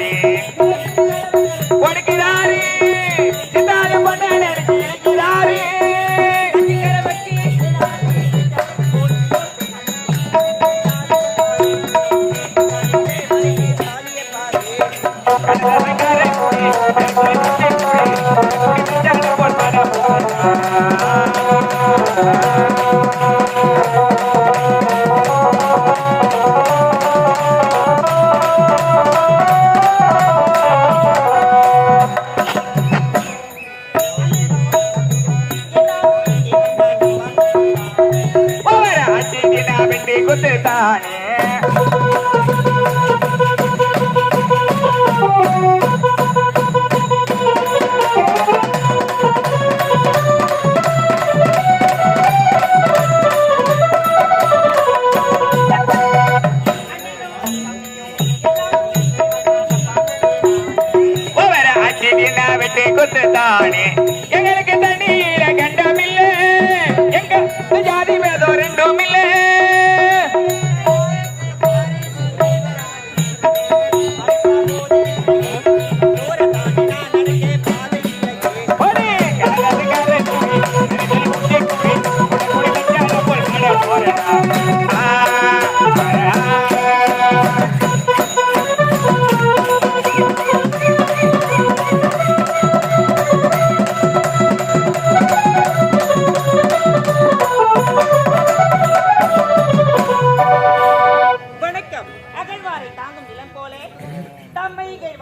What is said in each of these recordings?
மடம் தானே தானே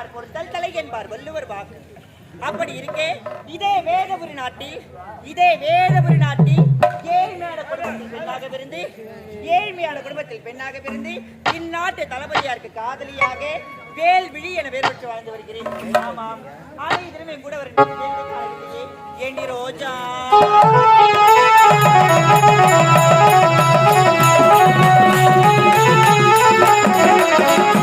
என்பார். கைவார் பொறுத்தல் தலை என்பார் வள்ளுவர் வாக்கு. அப்படி இருக்கே இதே வேதபுரி நாட்டில் இதே வேதபுரி நாட்டில் ஏழ்மையான குடும்பத்தில் பெண்ணாக பிறந்து ஏழ்மையான குடும்பத்தில் பெண்ணாக பிறந்து இந்நாட்டு தளபதியாருக்கு காதலியாக வேல் விழி என பேர் பெற்று வாழ்ந்து வருகிறேன். ஆமாம். ஆனால் இதனுமே கூட ஒரு கேள்வி காணவில்லையே. ஏண்டி ரோஜா? ரோசா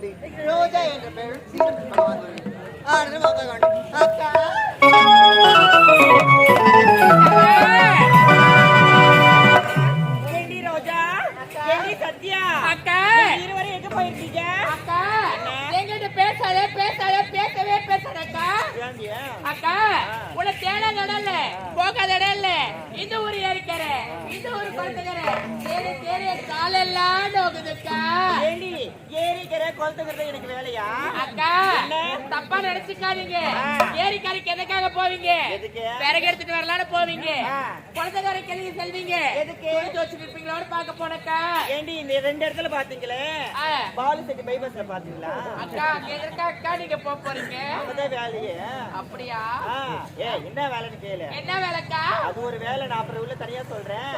பிறந்து ரோஜா என்ற பெயர் வேண்டும் அக்கா இருவரும் எங்க போயிருக்கீங்க அக்கா எங்கிட்ட பேசாத பேசாத பேசவே பேசாதக்கா? அக்கா உன தேடாத இடம் இல்ல போகாத இடம் இல்ல இந்த ஊர் ஏறிக்கற இந்த ஊர் குழந்தைக்கற தேடி தேடி காலெல்லாம் நோக்குதுக்கா ஏண்டி ஏரிக்கிற கொளுத்துக்கிறது எனக்கு வேலையா? அக்கா தப்பா நினைச்சுக்காதீங்க. ஏரிக்கரைக்கு எதுக்காக போவீங்க? எதுக்கு? விறகு எடுத்துட்டு வரலான்னு போவீங்க. குழந்தைக்கார கிளம்பி செல்வீங்க. எதுக்கு? இருப்பீங்களோட பாக்க போனக்கா ஏண்டி இந்த ரெண்டு இடத்துல பாத்தீங்களே. பாலு செட்டி பைபாஸ்ல பாத்தீங்களா? அக்கா எதற்கா அக்கா நீங்க போக போறீங்க. அப்பதான் வேலையே. அப்படியா? ஏ என்ன வேலைன்னு கேளு. என்ன வேலைக்கா? அது ஒரு வேலை நான் அப்புறம் உள்ள தனியா சொல்றேன்.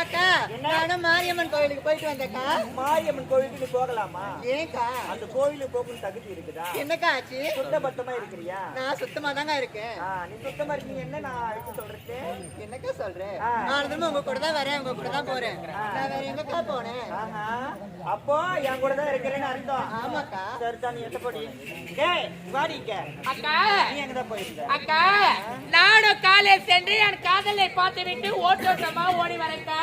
அக்கா நானும் மாரியம்மன் கோயிலுக்கு போயிட்டு வந்தேக்கா மாரியம்மன் கோயிலுக்கு நீ போகலாமா? ஏன்க்கா? அந்த கோயிலுக்கு போகணும் தகுதி இருக்குதா? என்னக்கா ஆச்சு? சுத்தபத்தமா இருக்கிறியா? நான் சுத்தமா தாங்க இருக்கேன் நீ சுத்தமா இருக்கீங்க. என்ன நான் எடுத்து சொல்றது? என்னக்கா சொல்றேன் ஆ. ஆனதும் உங்க கூட தான் வரேன் உங்க கூட தான் போறேன் நான் வேற எங்கக்கா போனேன்? ஆஹா. அப்போ என் கூட தான் இருக்கிறேன்னு அர்த்தம். ஆமாக்கா. சரிதான் நீ எத்த போடி. டேய் வாடிக்க அக்கா. நீ எங்கதான் போயிருந்த அக்கா நானும் காலேஜ் சென்று என் காதலை பார்த்து விட்டு ஓட்டோட்டமா ஓடி வரேன்க்கா.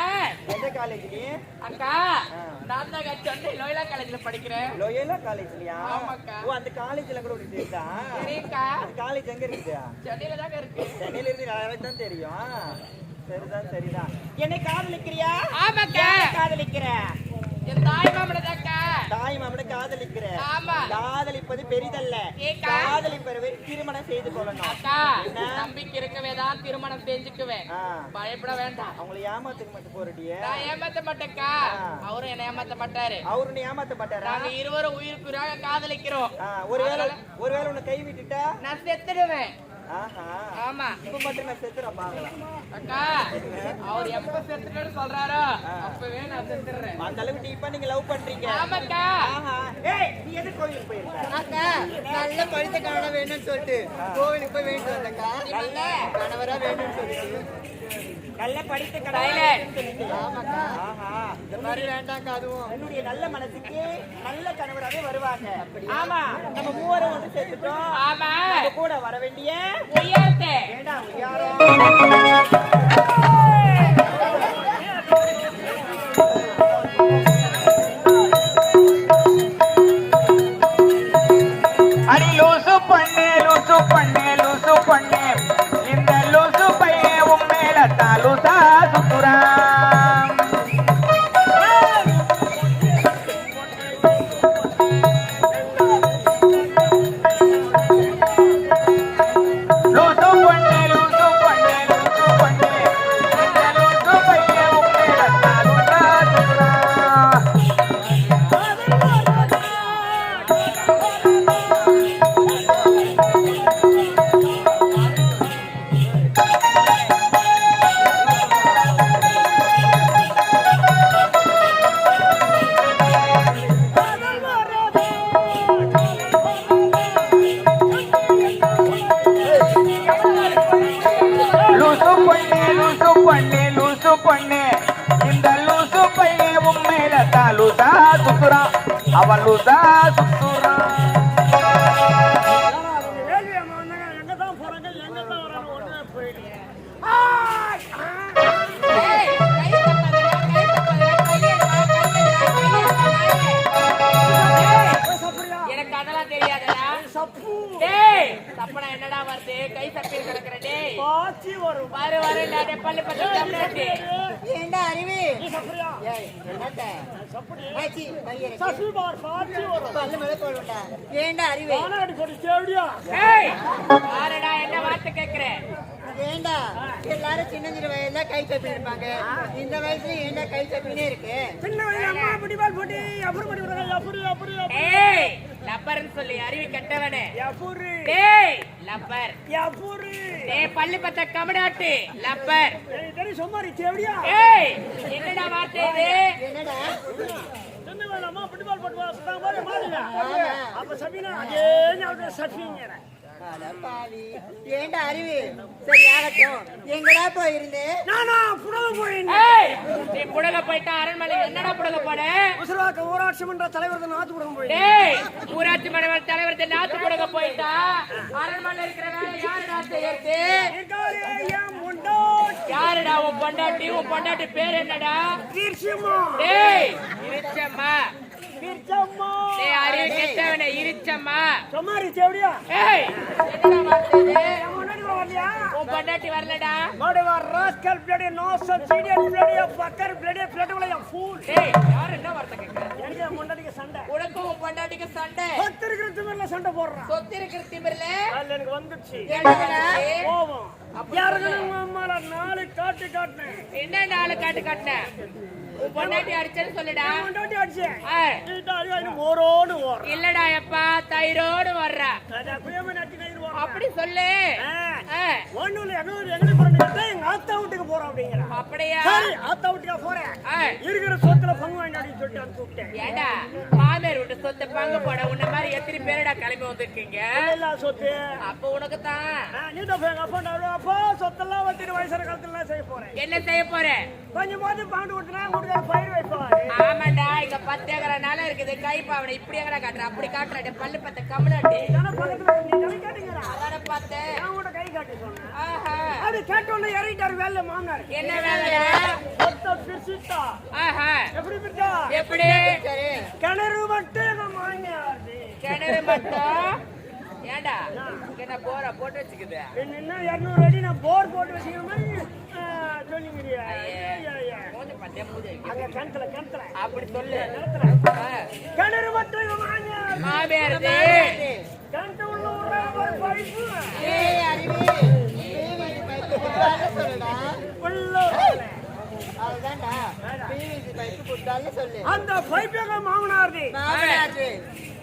எந்த காலேஜ் நீ? அக்கா நான் தான் சென்னை லோயலா காலேஜ்ல படிக்கிறேன். லோயலா காலேஜ்லயா? ஆமாக்கா. ஓ அந்த காலேஜ்ல கூட ஒரு சேர்த்தா சரிக்கா அந்த காலேஜ் எங்க இருக்குது? சென்னையில தாங்க இருக்கு. சென்னையில இருந்து தான் தெரியும்? சரிதான் சரிதான். என்னை காதலிக்கிறியா? ஆமாக்கா யாரை காதலிக்கிற என் தாய் மாமனதாக்கா தாய் மாமனை காதலிக்கிற. காதலிப்பது பெரிதல்ல. ஏக்கா? காதலிப்பவரை திருமணம் செய்து கொள்ளணும்? நம்பிக்கை இருக்கவே தான் திருமணம் செஞ்சுக்குவேன். பயப்பட வேண்டாம். அவங்களை ஏமாத்துக்க மட்டும் போறடியே. நான் ஏமாத்த மாட்டேக்கா. அவரும் என்ன ஏமாத்த மாட்டாரு. அவரு ஏமாத்த மாட்டாரா? நாங்க இருவரும் உயிருக்குறாக காதலிக்கிறோம். ஒருவேளை ஒருவேளை உன்னை கை விட்டுட்டா? நான் செத்துடுவேன். ஆஹா. ஆமா. இப்ப மட்டும் நான் செத்துறேன் பாக்கலாம் அக்கா அவர் எப்ப செத்துட்டேன்னு சொல்றாரோ அப்பவே நான் செத்துடுறேன். அந்த அளவுக்கு டீப்பா நீங்க லவ் பண்றீங்க. ஆமாக்கா. அக்கா நல்ல படித்த கணவன் வேணும்னு சொல்லிட்டு கோவிலுக்கு போய் வேண்டிட்டு வந்தக்கா நல்ல கணவரா வேணும்னு சொல்லிட்டு. நல்ல படித்த ஆமாக்கா. ஆஹா. இந்த மாதிரி வேண்டாங்க அதுவும். என்னுடைய நல்ல மனசுக்கு நல்ல கணவராவே வருவாங்க. ஆமா. நம்ம மூவரும் வந்து சேர்த்துட்டோம். ஆமா. நம்ம கூட வர வேண்டிய உயர்த்தே. வேண்டாம் supanero, supanero. Thank. ஏண்டா அறிவு? ஏய் பாருடா என்ன வார்த்தை கேக்குற? ஏண்டா? எல்லாரும் சின்ன சின்ன வயசுல கை இருப்பாங்க. இந்த வயசுல ஏண்டா கை இருக்கு? சின்ன வயசுல அம்மா அப்படி பால் போட்டு அப்புறம் ஏய் லப்பர்னு சொல்லி அறிவு கெட்டவனே. அப்படி டேய் லப்பர். அப்படி டேய் பல்லு பத்த கமடாட்டு லப்பர். தெரியும் சும்மாரி தேவடியா ஏய் என்னடா வார்த்தை இது? என்னடா? சின்ன வயசுல அம்மா அப்படி பால் போட்டு வா பாரு ஆமா. அப்ப சபினா அதே ஞாபகம் சபிங்க அட பாவி. ஏண்டா அறிவு சரி ஆகட்டும். எங்கடா போயிருந்தே? நானா புடவை போயிருந்தேன். நீ புடக போயிட்டா அரண்மனை என்னடா புடக போட? ஊராட்சி மன்ற தலைவர் நாத்து போயிருந்தேன் டேய் ஊராட்சி மன்ற தலைவர் நாத்து புடக போயிட்டா? அரண்மனை இருக்கிறவன் யாருடா செய்யறது? யாருடா உன் பொண்டாட்டி? உன் பொண்டாட்டி பேர் என்னடா? டேய் இருச்சம்மா டேய் அறிவு கெட்டவனே இருச்சம்மா. சொமாரி தேவடியா ஏய் என்னடா இது? முன்னாடி வரலையா உன் பொண்டாட்டி வரலடா. மாடவா ராஸ்கல் பிளடி நோசல் சீடியன் bloody fucker bloody bloody fool டேய் யார் என்ன வார்த்தை கேக்குற? எனக்கு சண்டை? உன் பொண்டாட்டிக்கு சண்டை. பத்து இருக்கிற திமிர்ல சண்டை போடுறான். சொத்து இருக்கிற திமிர்ல? அதுல எனக்கு வந்துச்சு. என்னடா கோவம் யாருக்குன்னு உங்க அம்மால நாலு காட்டு காட்டினேன். என்ன நாலு காட்டு காட்டின? உன் பொண்டாட்டி அடிச்சேன்னு சொல்லுடா. முன்னாடி அடிச்சேன். ஓரோடு ஓடுறான் இல்லடா எப்பா தயிரோடு வர்றா அப்படி சொல்லு. ஆ, ஒண்ணும் இல்ல எங்க எங்க போறேன் எங்க ஆத்தா வீட்டுக்கு போறோம் அப்படிங்கிறான் அப்படியா? சரி ஆத்தா வீட்டுக்கா போறேன். இருக்கிற சொத்துல பங்கு வாங்கி அப்படின்னு சொல்லிட்டு அனுப்பிச்சு விட்டேன் விட்டு சொத்தை பங்கு போட உன்ன மாதிரி எத்தனை பேருடா கிளம்பி வந்திருக்கீங்க? எல்லா சொத்து? அப்ப உனக்கு தான் நீ தான் எங்க அப்பா அப்பா சொத்தெல்லாம் வச்சுட்டு வயசுற காலத்துல செய்ய போறேன்? என்ன செய்ய போற? கொஞ்சம் போது பாண்டு கொடுத்தனா உங்களுக்கு பயிர் வைப்பாரு. ஆமாண்டா இங்க பத்து ஏக்கரா நிலம் இருக்குது. கை பாவனை இப்படி எங்கடா காட்டுற. அப்படி காட்டுற. பல்லு பத்த கமலாட்டி பக்கத்துல நீ அதான பார்த்தேன். நான் காட்டி சொன்னேன் அது கேட்டோன்னு இறங்கிட்டாரு வேலை மாமனார். என்ன சொத்த பிரிச்சுட்டா ஆஹா. எப்படி பிரிச்சா எப்படி? சரி கிணறு மட்டும் எங்க மாமியாரு கிணறு மட்டும்? ஏண்டா? என்ன போரா போட்டு வச்சுக்குது. இருநூறு அடி நான் போர் போட்டு வச்சுக்கிற மாதிரி வைக்க. அங்க கிணத்துல கிணத்துல. அப்படி சொல்லு. ஆ, கிணறு மட்டும் மாமியார். மாமியாருது கிணத்து உள்ள ஒரு ஒரு பைப்பு அந்த பைப் எங்க மாமனாருது மாமனாரு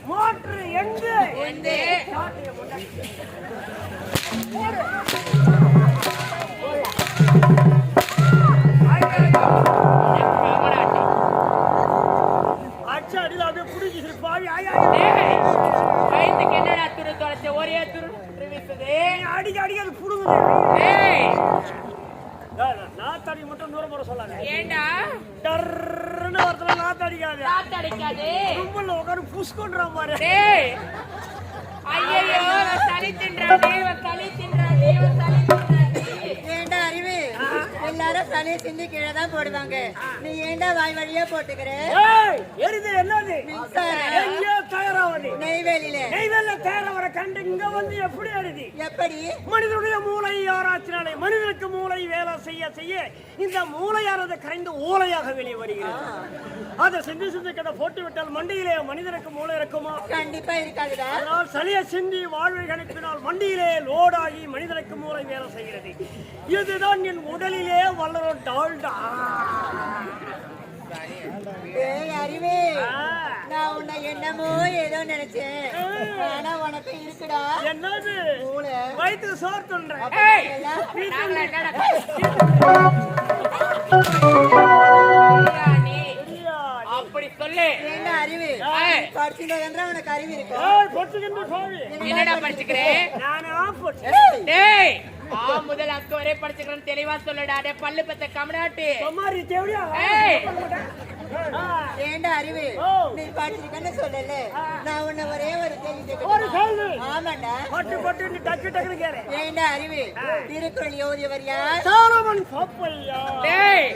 மோட்ரு எங்க? தொலைச்ச ஒரே துரு துரு வீசுது. அடிக்க அடிக்க அது புடுங்குது. நாத்தடி மட்டும் தூரம் போட சொல்லாங்க ஏண்டா? டர்ன்னு ஒருத்தர நாத்து அடிக்காது காத்து அடிக்காது கும்பல்ல உட்காந்து புஷ் கொண்டுறான் பாரு. டேய். ஐயையோ இவன் சளி தின்றானே இவன் எல்லாரும் சிந்தி கீழே தான் போடுவாங்க. நீ ஏண்டா வாய் வழியா போட்டுக்கிற? எரிது என்னது? தயாராவது. நெய்வேலியில. நெய்வேல தயாராவர கண்டு இங்க வந்து எப்படி அடிது எப்படி? மனிதனுடைய மூளை ஆராய்ச்சினாலே மனிதனுக்கு மூளை வேலை செய்ய செய்ய இந்த மூளையானது கரைந்து ஓலையாக வெளியே வருகிறது. அதை சிந்தி சிந்தி கிட்ட போட்டு விட்டால் மண்டியிலே மனிதனுக்கு மூளை இருக்குமா? கண்டிப்பா இருக்காதுடா. அதனால் சளிய சிந்தி வாழ்வை கணிப்பினால் மண்டியிலே லோடாகி மனிதனுக்கு மூளை வேலை செய்கிறது. இதுதான் என் உடலிலே வளரும் டால்டா. அறிவு. நான் உன்னை என்னமோ ஏதோ நினைச்சேன். ஆனா உனக்கு இருக்குடா. என்னது? மூளை. வயிற்று சோறு துன்றேன். ஏய்! எல்லாம் நாங்களா என்னடா பிரியாணி. அப்படி சொல்லு. ஏண்டா அறிவு. படிச்சுட்டு உனக்கு அறிவு கோவி என்னடா படிச்சுக்கிறேன் டேய் ஆ முதல் அக்கு வரை படிச்சுக்கிறேன் தெளிவா சொல்லுடா. டே பல்லு பத்த கமனாட்டு ஏய்! ஏண்டா அறிவு. நீ படிச்சிருக்கன்னு சொல்லல. நான் உன்னை ஒரே ஒரு கேள்வி ஒரு? கேள்வி. ஆமாண்டா. பட்டு பட்டு நீ டக்கு டக்குன்னு கேளு. ஏண்டா அறிவு? திருக்குறள் ஓதியவர் யார்? சாலமன் பாப்பையா டேய்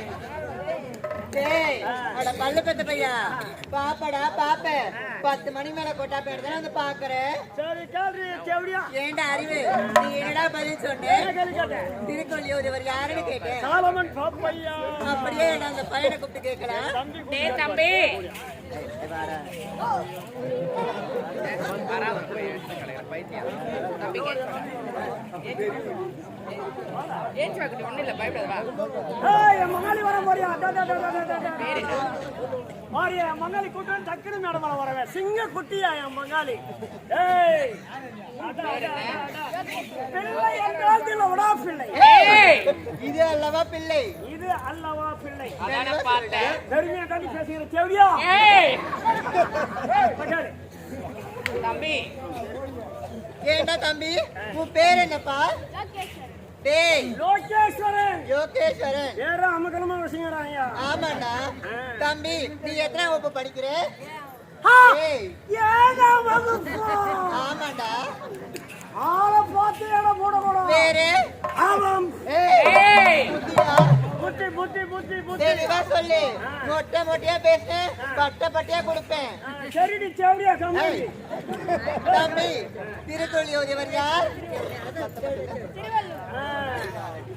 பல்லு பெத்த பையா பாப்படா பாப்ப பத்து மணி மேல கொட்டா தானே வந்து பாக்குறேன் ஏண்டா அறிவு நீ என்னடா பதில் சொன்ன திருக்குறள் ஓதியவர் யாருன்னு கேட்டேன் சாலமன் பாப்பையா அப்படியே நான் அந்த பையனை கூப்பிட்டு கேட்கலாம் தம்பி இல்ல பயப்படாத வா ஏய், மங்காளி வர போறியா டா, டா, டா, டா, டா, டா. மாறியா, என் மங்காளி கூட்டம் டக்குனு மேடம் வரவே. சிங்க குட்டியா என் மங்காளி ஏய். பிள்ளை என்றால் தில விடா பிள்ளை. ஏய். இது அல்லவா பிள்ளை? இது அல்லவா பிள்ளை. அதான பார்த்தேன். பெருமையா தாண்டி பேசுகிற தேவடியா? ஏய். மச்சான், தம்பி. ஏண்டா தம்பி? உன் பேர் என்னப்பா? டேய். லோகேஸ்வரன். அமகலமா விஷயங்கிறாங்க ஆமாண்டா தம்பி நீ எத்தனை வகுப்பு படிக்கிற? ஏழாம் வகுப்பு. ஆமாண்டா. ஆளை பார்த்து இடம் போடக்கூடாது? வேற ஆமாம். ஏய். புத்தி புத்தி புத்தி புத்தி. தெளிவா சொல்லு. மொட்டை மொட்டையா பேசுனேன் பட்டை பட்டையா கொடுப்பேன். சரிடி தேவடியா கம்பி தம்பி திருக்குறள் ஓதியவர் யார்